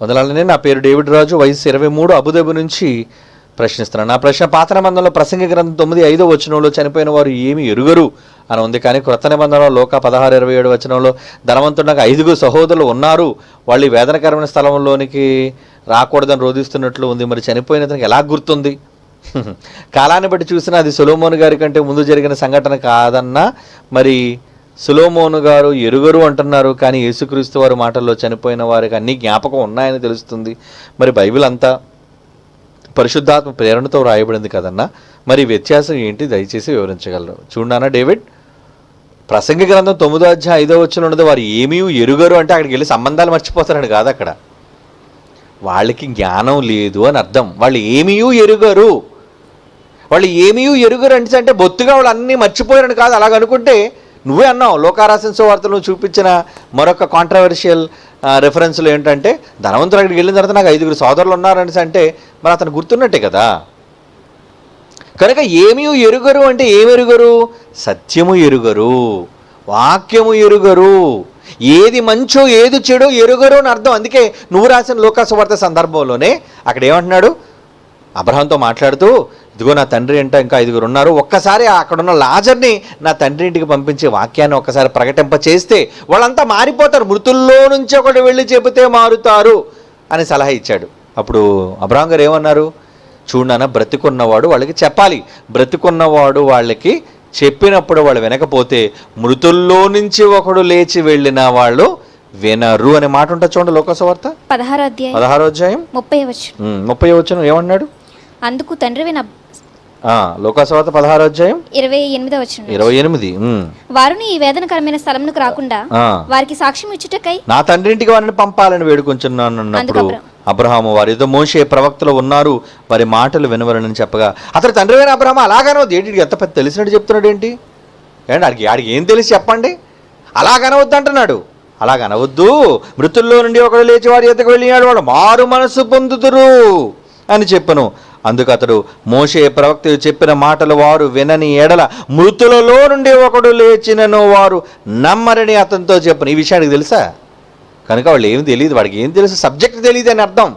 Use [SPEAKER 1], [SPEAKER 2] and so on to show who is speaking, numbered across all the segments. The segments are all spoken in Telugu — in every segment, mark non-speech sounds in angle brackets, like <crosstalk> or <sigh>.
[SPEAKER 1] మొదలాలనే నా పేరు డేవిడ్ రాజు. వయసు ఇరవై మూడు అబుదాబి నుంచి ప్రశ్నిస్తున్నాను. నా ప్రశ్న పాత నిబంధనలో ప్రసంగ గ్రంథం తొమ్మిది ఐదో వచనంలో చనిపోయిన వారు ఏమి ఎరుగరు అని ఉంది. కానీ క్రొత్త నిబంధనలో లోక పదహారు ఇరవై ఏడు వచనంలో ధనవంతుడికి ఐదుగురు సహోదరులు ఉన్నారు. వాళ్ళు వేదనకరమైన స్థలంలోనికి రాకూడదని రోధిస్తున్నట్లు ఉంది. మరి చనిపోయిన అతనికి ఎలా గుర్తుంది? <laughs> కాలాన్ని బట్టి చూసినా అది సొలోమోన్ గారి కంటే ముందు జరిగిన సంఘటన కాదన్నా మరి సులోమోను గారు ఎరుగరు అంటున్నారు కానీ యేసుక్రీస్తు వారి మాటల్లో చనిపోయిన వారికి అన్ని జ్ఞాపకం ఉన్నాయని తెలుస్తుంది. మరి బైబిల్ అంతా పరిశుద్ధాత్మ ప్రేరణతో రాయబడింది కదన్నా? మరి వ్యత్యాసం ఏంటి? దయచేసి వివరించగలరు. చూడానా డేవిడ్. ప్రసంగ గ్రంథం తొమ్మిదో అధ్యాయం ఐదో వచ్చిన ఉన్నది వారు ఏమీ ఎరుగరు అంటే అక్కడికి వెళ్ళి సంబంధాలు మర్చిపోతారని కాదు అక్కడ. వాళ్ళకి జ్ఞానం లేదు అని అర్థం. వాళ్ళు ఏమీ ఎరుగరు. వాళ్ళు ఏమీ ఎరుగరు అంటే అంటే బొత్తుగా వాళ్ళు అన్నీ మర్చిపోయారని కాదు. అలాగ అనుకుంటే నువ్వే అన్నావు లోకారాసిన వార్తలు చూపించిన మరొక కాంట్రవర్షియల్ రెఫరెన్స్లు ఏంటంటే ధనవంతుడు అక్కడికి వెళ్ళిన తర్వాత నాకు ఐదుగురు సోదరులు ఉన్నారని అంటే మరి అతను గుర్తున్నట్టే కదా? కనుక ఏమీ ఎరుగరు అంటే ఏమి ఎరుగరు? సత్యము ఎరుగరు వాక్యము ఎరుగరు. ఏది మంచో ఏది చెడో ఎరుగరు అని అర్థం. అందుకే నువ్వు రాసిన లోకాసువార్త సందర్భంలోనే అక్కడ ఏమంటున్నాడు? అబ్రహంతో మాట్లాడుతూ ఇదిగో నా తండ్రి అంటే ఇంకా ఐదుగురు ఉన్నారు. ఒక్కసారి అక్కడున్న లాజర్ని నా తండ్రి ఇంటికి పంపించే వాక్యాన్ని ఒక్కసారి ప్రకటింప చేస్తే వాళ్ళంతా మారిపోతారు. మృతుల్లో నుంచి ఒకటి వెళ్ళి చెబితే మారుతారు అని సలహా ఇచ్చాడు. అప్పుడు అబ్రహం గారు ఏమన్నారు? చూడన బ్రతికున్నవాడు వాళ్ళకి చెప్పాలి. బ్రతికున్నవాడు వాళ్ళకి చెప్పినప్పుడు వాళ్ళు వినకపోతే మృతుల్లో నుంచి ఒకడు లేచి వెళ్ళిన వాళ్ళు వినరు అనే మాట ఉంటుంది చూడండి లోకసవార్త
[SPEAKER 2] పదహారు అధ్యాయం
[SPEAKER 1] పదహారో అధ్యాయం.
[SPEAKER 2] ముప్పై వచ్చు
[SPEAKER 1] ఉమ్, ముప్పై వచ్చిన ఏమన్నాడు?
[SPEAKER 2] అందుకు తండ్రి విన
[SPEAKER 1] ఆ, లోకాసవార్త పదహారో అధ్యాయం?
[SPEAKER 2] ఇరవై ఎనిమిదో వచ్చిన
[SPEAKER 1] ఇరవై ఎనిమిది
[SPEAKER 2] వారుని ఈ వేదనకరమైన స్థలంకు రాకుండా. వారికి సాక్ష్యం ఇచ్చుటకై
[SPEAKER 1] నా తండ్రి ఇంటికి వారిని పంపాలని వేడుకొంచున్నాను అన్నప్పుడు
[SPEAKER 2] అందుకు
[SPEAKER 1] అబ్రహాము వారి ఏదో మోషే ప్రవక్తలు ఉన్నారు వారి మాటలు వినవరని చెప్పగా అతను తండ్రి అయిన అబ్రహాం అలాగనవద్దు ఏంటి ఎంత పెద్ద తెలిసినట్టు చెప్తున్నాడు ఏంటి? ఏంటి ఆడికి ఆడికి ఏం తెలిసి చెప్పండి? అలాగనవద్దు అంటున్నాడు అలాగనవద్దు. మృతుల్లో నుండి ఒకడు లేచి వారి ఎద్దకు వెళ్ళినాడు వాడు మారు మనసు పొందుతురు అని చెప్పను. అందుకు అతడు మోషే ప్రవక్త చెప్పిన మాటలు వారు వినని ఎడల మృతులలో నుండి ఒకడు లేచినను వారు నమ్మరని అతనితో చెప్పను. ఈ విషయానికి తెలుసా? కనుక వాళ్ళు ఏమి తెలియదు వాడికి ఏం తెలుసు? సబ్జెక్ట్ తెలియదు అని అర్థం.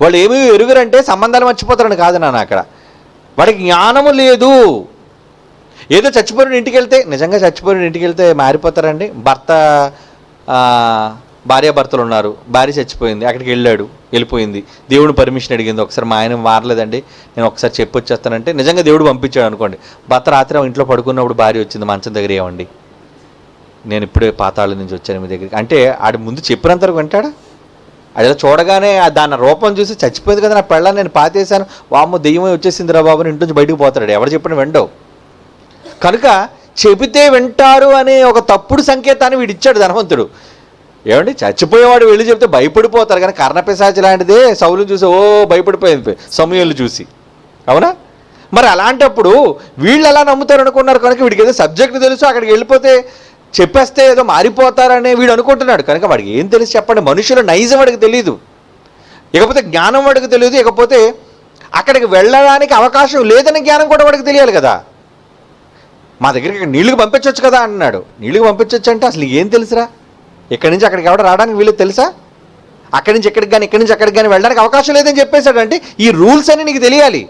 [SPEAKER 1] వాళ్ళు ఏమి ఎరుగురంటే సంబంధాలు మర్చిపోతారని కాదు నాన్న అక్కడ. వాడికి జ్ఞానము లేదు. ఏదో చచ్చిపోయిన ఇంటికి వెళ్తే నిజంగా చచ్చిపోయిన ఇంటికి వెళ్తే మారిపోతారండి. భర్త భార్యాభర్తలు ఉన్నారు భార్య చచ్చిపోయింది. అక్కడికి వెళ్ళాడు. వెళ్ళిపోయింది. దేవుడు పర్మిషన్ అడిగింది. ఒకసారి మా ఆయన మారలేదండి. నేను ఒకసారి చెప్పొచ్చేస్తానంటే నిజంగా దేవుడు పంపించాడు అనుకోండి. భర్త రాత్రి ఇంట్లో పడుకున్నప్పుడు భార్య వచ్చింది. మంచం దగ్గర ఏమండి? నేను ఇప్పుడే పాతాళం నుంచి వచ్చాను మీ దగ్గరికి. అంటే ఆడి ముందు చెప్పినంత వరకు వింటాడా? అది చూడగానే దాని రూపం చూసి చచ్చిపోయింది కదా నా పెళ్ళని నేను పాతేశాను. వామ్మ దెయ్యమే వచ్చేసింది రా బాబు ఇంటి నుంచి బయటకు పోతాడు ఎవరు చెప్పిన వెండవు. కనుక చెబితే వింటారు అనే ఒక తప్పుడు సంకేతాన్ని వీడిచ్చాడు ధనవంతుడు. ఏమండి చచ్చిపోయేవాడు వెళ్ళి చెప్తే భయపడిపోతారు కానీ కర్ణపిశాచి లాంటిదే సౌలు చూసి ఓ భయపడిపోయింది సమయంలో చూసి. అవునా? మరి అలాంటప్పుడు వీళ్ళు ఎలా నమ్ముతారు అనుకున్నారు? కనుక వీడికి ఏదో సబ్జెక్ట్ తెలుసు అక్కడికి వెళ్ళిపోతే చెప్పేస్తే ఏదో మారిపోతారనే వీడు అనుకుంటున్నాడు. కనుక వాడికి ఏం తెలుసు చెప్పండి? మనుషుల నైజం వాడికి తెలియదు ఇకపోతే జ్ఞానం వాడికి తెలియదు ఇకపోతే అక్కడికి వెళ్ళడానికి అవకాశం లేదని జ్ఞానం కూడా వాడికి తెలియాలి కదా. మా దగ్గరికి నీళ్ళకి పంపించవచ్చు కదా అన్నాడు. నీళ్ళకి పంపించవచ్చు అంటే అసలు ఏం తెలుసురా? ఇక్కడి నుంచి అక్కడికి ఎవడ రావడానికి వీళ్ళు తెలుసా? అక్కడి నుంచి ఎక్కడికి కానీ ఇక్కడి నుంచి అక్కడికి కానీ వెళ్ళడానికి అవకాశం లేదని చెప్పేశాడంటే ఈ రూల్స్ అని నీకు తెలియాలి.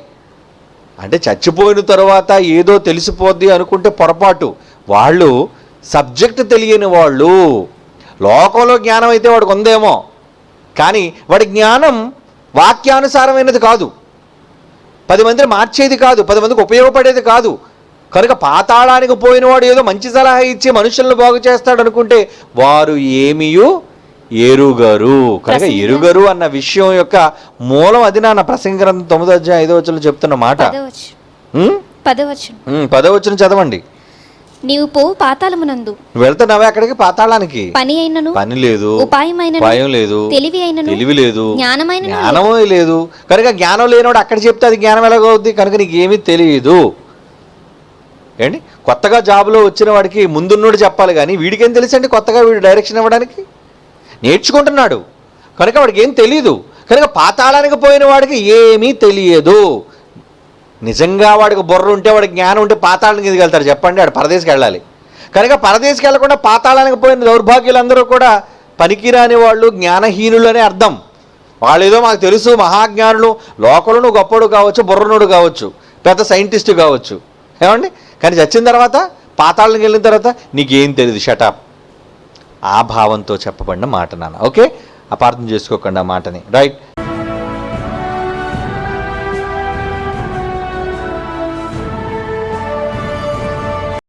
[SPEAKER 1] అంటే చచ్చిపోయిన తర్వాత ఏదో తెలిసిపోద్ది అనుకుంటే పొరపాటు. వాళ్ళు సబ్జెక్ట్ తెలియని వాళ్ళు. లోకంలో జ్ఞానం అయితే వాడికి ఉందేమో. కానీ వాడి జ్ఞానం వాక్యానుసారమైనది కాదు. పది మందిని మార్చేది కాదు పది మందికి ఉపయోగపడేది కాదు. కనుక పాతాళానికి పోయినవాడు ఏదో మంచి సలహా ఇచ్చి మనుషులను బాగు చేస్తాడు అనుకుంటే వారు ఏమియు? ఎరుగరు. కనుక ఎరుగరు అన్న విషయం యొక్క మూలం అది నా ప్రసంగ తొమ్మిదో అధ్యాయం ఐదో వచ్చంలో చెప్తున్న మాట.
[SPEAKER 2] పదవచ్చు
[SPEAKER 1] ఉమ్?
[SPEAKER 2] పదవచ్చు
[SPEAKER 1] ఉమ్, పదో వచ్చిన చదవండి.
[SPEAKER 2] నీవు పోవు పాతాళమునందు.
[SPEAKER 1] వెళ్తున్నావా అక్కడికి పాతాళానికి?
[SPEAKER 2] పని అయినను?
[SPEAKER 1] పని లేదు.
[SPEAKER 2] ఉపాయమైనను?
[SPEAKER 1] ఉపాయం లేదు.
[SPEAKER 2] తెలివి అయినను?
[SPEAKER 1] తెలివి లేదు.
[SPEAKER 2] జ్ఞానమైనను?
[SPEAKER 1] జ్ఞానమే లేదు. కనుక జ్ఞానం లేనివాడు అక్కడ చెప్తే అది జ్ఞానం ఎలాగవుద్ది కనుక నీకు ఏమీ తెలియదు ఏంటి? కొత్తగా జాబ్లో వచ్చిన వాడికి ముందున్నోడు చెప్పాలి కానీ వీడికేం తెలుసండి కొత్తగా వీడు డైరెక్షన్ ఇవ్వడానికి? నేర్చుకుంటున్నాడు. కనుక వాడికి ఏం తెలియదు కనుక పాతాళానికి పోయిన వాడికి ఏమీ తెలియదు. నిజంగా వాడికి బుర్ర ఉంటే వాడికి జ్ఞానం ఉంటే పాతాళానికి ఎదిగెళ్తారు వెళ్తారు చెప్పండి వాడు పరదేశకి వెళ్ళాలి. కనుక పరదేశకి వెళ్ళకుండా పాతాళానికి పోయిన దౌర్భాగ్యులందరూ కూడా పనికిరాని వాళ్ళు జ్ఞానహీనులు అనే అర్థం. వాళ్ళు ఏదో మాకు తెలుసు మహాజ్ఞానులు లోకలను గొప్పడు కావచ్చు బుర్రనుడు కావచ్చు పెద్ద సైంటిస్టు కావచ్చు. ఏమండి? కానీ చచ్చిన తర్వాత పాతాళకి వెళ్ళిన తర్వాత నీకేం తెలియదు షటప్ ఆ భావంతో చెప్పబడిన మాట నాన్న ఓకే? అపార్థం చేసుకోకుండా మాటని రైట్